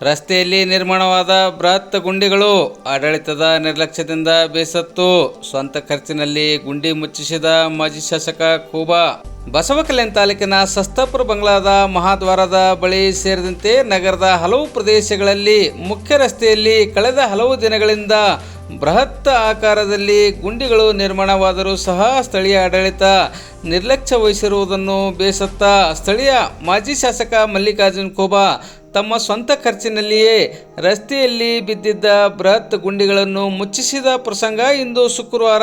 ರಸ್ತೆಯಲ್ಲಿ ನಿರ್ಮಾಣವಾದ ಬೃಹತ್ ಗುಂಡಿಗಳು, ಆಡಳಿತದ ನಿರ್ಲಕ್ಷ್ಯದಿಂದ ಬೇಸತ್ತು. ಸ್ವಂತ ಖರ್ಚಿನಲ್ಲಿ ಗುಂಡಿ ಮುಚ್ಚಿಸಿದ ಮಾಜಿ ಶಾಸಕ ಕೂಬಾ ಬಸವಕಲ್ಯಾಣ ತಾಲೂಕಿನ ಸಸ್ತಾಪುರ ಬಂಗ್ಲಾದ ಮಹಾದ್ವಾರದ ಬಳಿ ಸೇರಿದಂತೆ ನಗರದ ಹಲವು ಪ್ರದೇಶಗಳಲ್ಲಿ ಮುಖ್ಯ ರಸ್ತೆಯಲ್ಲಿ ಕಳೆದ ಹಲವು ದಿನಗಳಿಂದ ಬೃಹತ್ ಆಕಾರದಲ್ಲಿ ಗುಂಡಿಗಳು ನಿರ್ಮಾಣವಾದರೂ ಸಹ ಸ್ಥಳೀಯ ಆಡಳಿತ ನಿರ್ಲಕ್ಷ್ಯ ವಹಿಸಿರುವುದನ್ನು ಬೇಸತ್ತ ಸ್ಥಳೀಯ ಮಾಜಿ ಶಾಸಕ ಮಲ್ಲಿಕಾರ್ಜುನ್ ಖೋಬಾ ತಮ್ಮ ಸ್ವಂತ ಖರ್ಚಿನಲ್ಲಿಯೇ ರಸ್ತೆಯಲ್ಲಿ ಬಿದ್ದಿದ್ದ ಬೃಹತ್ ಗುಂಡಿಗಳನ್ನು ಮುಚ್ಚಿಸಿದ ಪ್ರಸಂಗ ಇಂದು ಶುಕ್ರವಾರ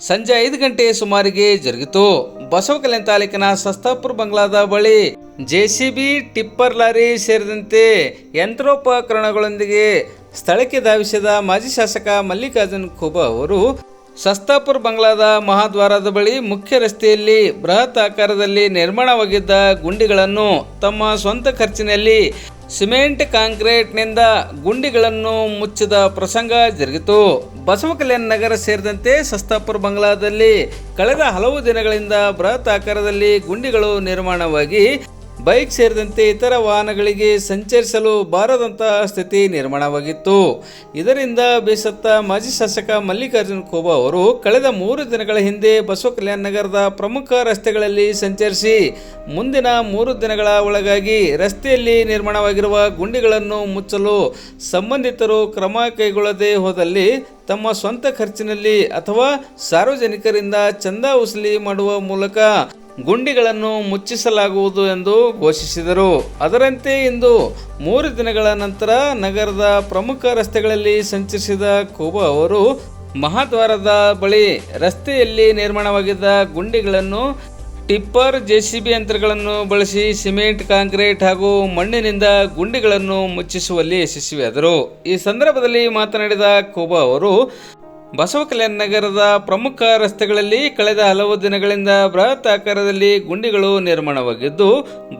ಸಂಜೆ ಐದು ಗಂಟೆ ಸುಮಾರಿಗೆ ಜರುಗಿತು. ಬಸವಕಲ್ಯಾಣ ತಾಲೂಕಿನ ಸಸ್ತಾಪುರ ಬಂಗ್ಲಾದ ಬಳಿ ಜೆಸಿಬಿ ಟಿಪ್ಪರ್ ಲಾರಿ ಸೇರಿದಂತೆ ಯಂತ್ರೋಪಕರಣಗಳೊಂದಿಗೆ ಸ್ಥಳಕ್ಕೆ ಧಾವಿಸಿದ ಮಾಜಿ ಶಾಸಕ ಮಲ್ಲಿಕಾರ್ಜುನ್ ಖೋಬಾ ಅವರು ಸಸ್ತಾಪುರ್ ಬಂಗ್ಲಾದ ಮಹಾದ್ವಾರದ ಬಳಿ ಮುಖ್ಯ ರಸ್ತೆಯಲ್ಲಿ ಬೃಹತ್ ಆಕಾರದಲ್ಲಿ ನಿರ್ಮಾಣವಾಗಿದ್ದ ಗುಂಡಿಗಳನ್ನು ತಮ್ಮ ಸ್ವಂತ ಖರ್ಚಿನಲ್ಲಿ ಸಿಮೆಂಟ್ ಕಾಂಕ್ರೀಟ್ನಿಂದ ಗುಂಡಿಗಳನ್ನು ಮುಚ್ಚಿದ ಪ್ರಸಂಗ ಜರುಗಿತು. ಬಸವ ಕಲ್ಯಾಣ ನಗರ ಸೇರಿದಂತೆ ಸಸ್ತಾಪುರ ಬಂಗ್ಲಾದಲ್ಲಿ ಕಳೆದ ಹಲವು ದಿನಗಳಿಂದ ಬೃಹತ್ ಆಕಾರದಲ್ಲಿ ಗುಂಡಿಗಳು ನಿರ್ಮಾಣವಾಗಿ ಬೈಕ್ ಸೇರಿದಂತೆ ಇತರ ವಾಹನಗಳಿಗೆ ಸಂಚರಿಸಲು ಬಾರದಂತಹ ಸ್ಥಿತಿ ನಿರ್ಮಾಣವಾಗಿತ್ತು. ಇದರಿಂದ ಬೇಸತ್ತ ಮಾಜಿ ಶಾಸಕ ಮಲ್ಲಿಕಾರ್ಜುನ್ ಖೋಬಾ ಅವರು ಕಳೆದ ಮೂರು ದಿನಗಳ ಹಿಂದೆ ಬಸವ ಕಲ್ಯಾಣ ನಗರದ ಪ್ರಮುಖ ರಸ್ತೆಗಳಲ್ಲಿ ಸಂಚರಿಸಿ ಮುಂದಿನ ಮೂರು ದಿನಗಳ ಒಳಗಾಗಿ ರಸ್ತೆಯಲ್ಲಿ ನಿರ್ಮಾಣವಾಗಿರುವ ಗುಂಡಿಗಳನ್ನು ಮುಚ್ಚಲು ಸಂಬಂಧಿತರು ಕ್ರಮ ಕೈಗೊಳ್ಳದೆ ಹೋದಲ್ಲಿ ತಮ್ಮ ಸ್ವಂತ ಖರ್ಚಿನಲ್ಲಿ ಅಥವಾ ಸಾರ್ವಜನಿಕರಿಂದ ಚಂದ ವಸೂಲಿ ಮಾಡುವ ಮೂಲಕ ಗುಂಡಿಗಳನ್ನು ಮುಚ್ಚಿಸಲಾಗುವುದು ಎಂದು ಘೋಷಿಸಿದರು. ಅದರಂತೆ ಇಂದು ಮೂರು ದಿನಗಳ ನಂತರ ನಗರದ ಪ್ರಮುಖ ರಸ್ತೆಗಳಲ್ಲಿ ಸಂಚರಿಸಿದ ಕೋಬಾ ಅವರು ಮಹಾದ್ವಾರದ ಬಳಿ ರಸ್ತೆಯಲ್ಲಿ ನಿರ್ಮಾಣವಾಗಿದ್ದ ಗುಂಡಿಗಳನ್ನು ಟಿಪ್ಪರ್ ಜೆಸಿಬಿ ಯಂತ್ರಗಳನ್ನು ಬಳಸಿ ಸಿಮೆಂಟ್, ಕಾಂಕ್ರೀಟ್ ಹಾಗೂ ಮಣ್ಣಿನಿಂದ ಗುಂಡಿಗಳನ್ನು ಮುಚ್ಚಿಸುವಲ್ಲಿ ಯಶಸ್ವಿಯಾದರು. ಈ ಸಂದರ್ಭದಲ್ಲಿ ಮಾತನಾಡಿದ ಕೋಬಾ ಅವರು ಬಸವ ಕಲ್ಯಾಣ ನಗರದ ಪ್ರಮುಖ ರಸ್ತೆಗಳಲ್ಲಿ ಕಳೆದ ಹಲವು ದಿನಗಳಿಂದ ಬೃಹತ್ ಆಕಾರದಲ್ಲಿ ಗುಂಡಿಗಳು ನಿರ್ಮಾಣವಾಗಿದ್ದು,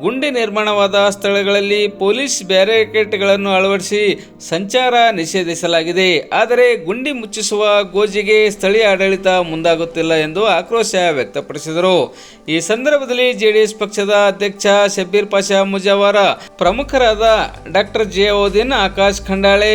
ಗುಂಡಿ ನಿರ್ಮಾಣವಾದ ಸ್ಥಳಗಳಲ್ಲಿ ಪೊಲೀಸ್ ಬ್ಯಾರಿಕೇಡ್ಗಳನ್ನು ಅಳವಡಿಸಿ ಸಂಚಾರ ನಿಷೇಧಿಸಲಾಗಿದೆ. ಆದರೆ ಗುಂಡಿ ಮುಚ್ಚಿಸುವ ಗೋಜಿಗೆ ಸ್ಥಳೀಯ ಆಡಳಿತ ಮುಂದಾಗುತ್ತಿಲ್ಲ ಎಂದು ಆಕ್ರೋಶ ವ್ಯಕ್ತಪಡಿಸಿದರು. ಈ ಸಂದರ್ಭದಲ್ಲಿ ಜೆಡಿಎಸ್ ಪಕ್ಷದ ಅಧ್ಯಕ್ಷ ಶಬ್ಬೀರ್ ಪಾಷಾ ಮುಜಾವರ, ಪ್ರಮುಖರಾದ ಡಾಕ್ಟರ್ ಜಿಯಾವುದ್ದೀನ್ ಆಕಾಶ್ ಖಂಡಾಳೆ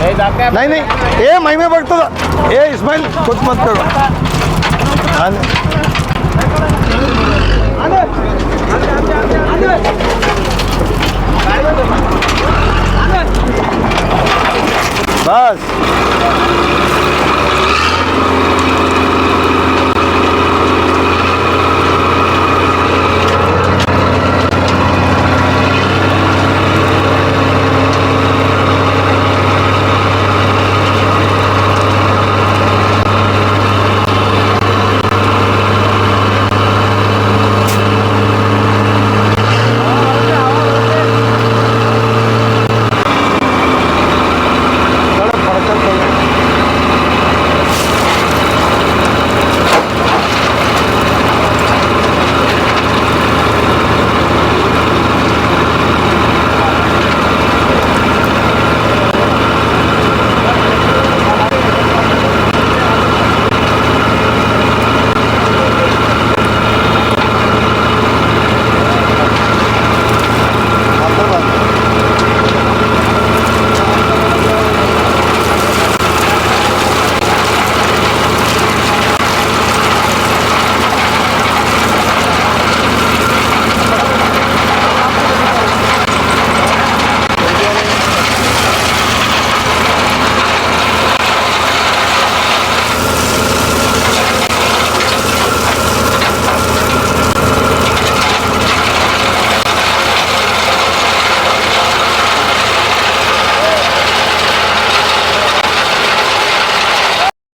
नहीं नहीं. ए मई में बगता ए इस्माइल कुछ मत करो. बस.